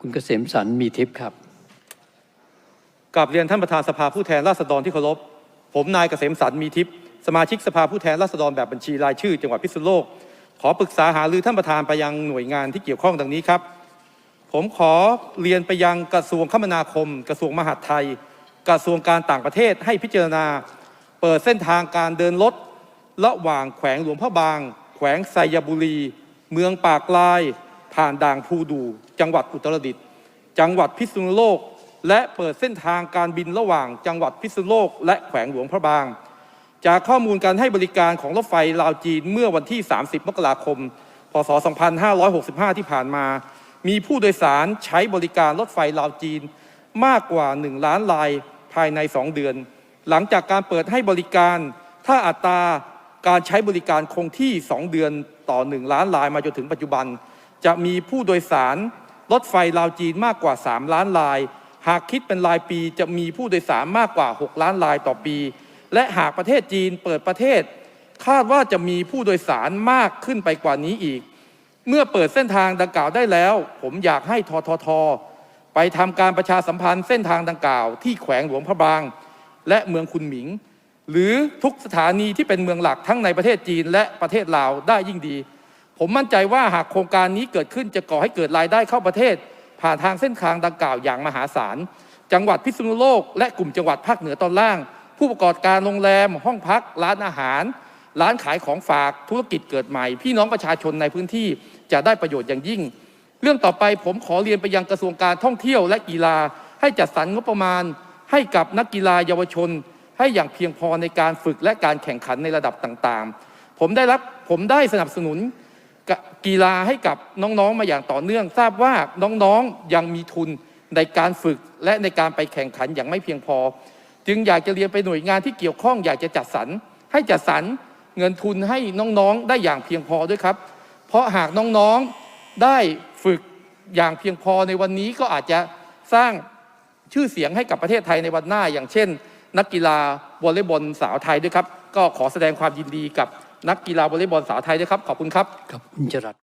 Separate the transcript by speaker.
Speaker 1: คุณเกษมสันมีทิพย์ครับ
Speaker 2: กราบเรียนท่านประธานสภาผู้แทนราษฎรที่เคารพผมนายเกษมสันมีทิพย์สมาชิกสภาผู้แทนราษฎรแบบบัญชีรายชื่อ จังหวัดพิษณุโลก ขอปรึกษาหารือท่านประธานไปยังหน่วยงานที่เกี่ยวข้องดังนี้ครับ ผมขอเรียนไปยังกระทรวงคมนาคม กระทรวงมหาดไทย กระทรวงการต่างประเทศให้พิจารณา เปิดเส้นทางการเดินรถระหว่างแขวงหลวงพระบาง แขวงไซยบุรี เมืองปากลาย ผ่านด่างภูดู จังหวัดอุตรดิตถ์จังหวัดพิษณุโลก และเปิดเส้นทางการบินระหว่าง จังหวัดพิษณุโลก และแขวงหลวงพระบาง จากข้อมูลการให้บริการของรถไฟลาวจีนเมื่อวันที่ 30 มกราคม พศ 2565 ที่ผ่านมา มีผู้โดยสารใช้บริการรถไฟลาวจีนมากกว่า 1 ล้านรายภายใน 2 เดือน หลังจากการเปิดให้บริการ ถ้าอัตราการใช้บริการคงที่ 2 เดือนต่อ 1 ล้านรายมาจนถึงปัจจุบัน จะมีผู้โดยสารรถไฟลาวจีนมากกว่า 3 ล้านราย หากคิดเป็นรายปีจะมีผู้โดยสารมากกว่า 6 ล้านรายต่อปี และหากประเทศจีนเปิดประเทศ คาดว่าจะมีผู้โดยสารมากขึ้นไปกว่านี้อีก เมื่อเปิดเส้นทางดังกล่าวได้แล้ว ผมอยากให้ททท ไปทำการประชาสัมพันธ์เส้นทางดังกล่าว ที่แขวงหลวงพระบาง และเมืองคุนหมิง หรือทุกสถานีที่เป็นเมืองหลักทั้งในประเทศจีนและประเทศลาวได้ยิ่งดี ผมมั่นใจว่าหากโครงการนี้เกิดขึ้นจะก่อให้เกิดรายได้เข้าประเทศ ผ่านทางเส้นทางดังกล่าวอย่างมหาศาล จังหวัดพิษณุโลก และกลุ่มจังหวัดภาคเหนือตอนล่าง ผู้ประกอบการโรงแรม ห้องพัก ร้านอาหาร ร้านขายของฝากธุรกิจเกิดใหม่ พี่น้องประชาชนในพื้นที่จะได้ประโยชน์อย่างยิ่ง เรื่องต่อไปผมขอเรียนไปยังกระทรวงการท่องเที่ยวและกีฬา ให้จัดสรรงบประมาณ ให้กับนักกีฬาเยาวชน ให้อย่างเพียงพอในการฝึกและการแข่งขันในระดับต่างๆ ผมได้รับผมได้สนับสนุน กีฬาให้กับน้องๆมาอย่างต่อเนื่อง ทราบว่าน้องๆยังมีทุนในการฝึกและในการไปแข่งขันอย่างไม่เพียงพอ จึงอยากจะเรียนไปหน่วยงานที่เกี่ยวข้องอยากจะจัดสรรให้จัดสรรเงินทุนให้น้องๆได้อย่างเพียงพอด้วยครับ เพราะหากน้องๆได้ฝึกอย่างเพียงพอในวันนี้ก็อาจจะสร้างชื่อเสียงให้กับประเทศไทยในวันหน้า อย่างเช่น นักกีฬาวอลเลย์บอลสาวไทยด้วยครับ ก็ขอแสดงความยินดีกับ นักกีฬาวอลเลย์บอลสาวไทยด้วยครับขอบคุณครับ
Speaker 1: กับคุณจรัส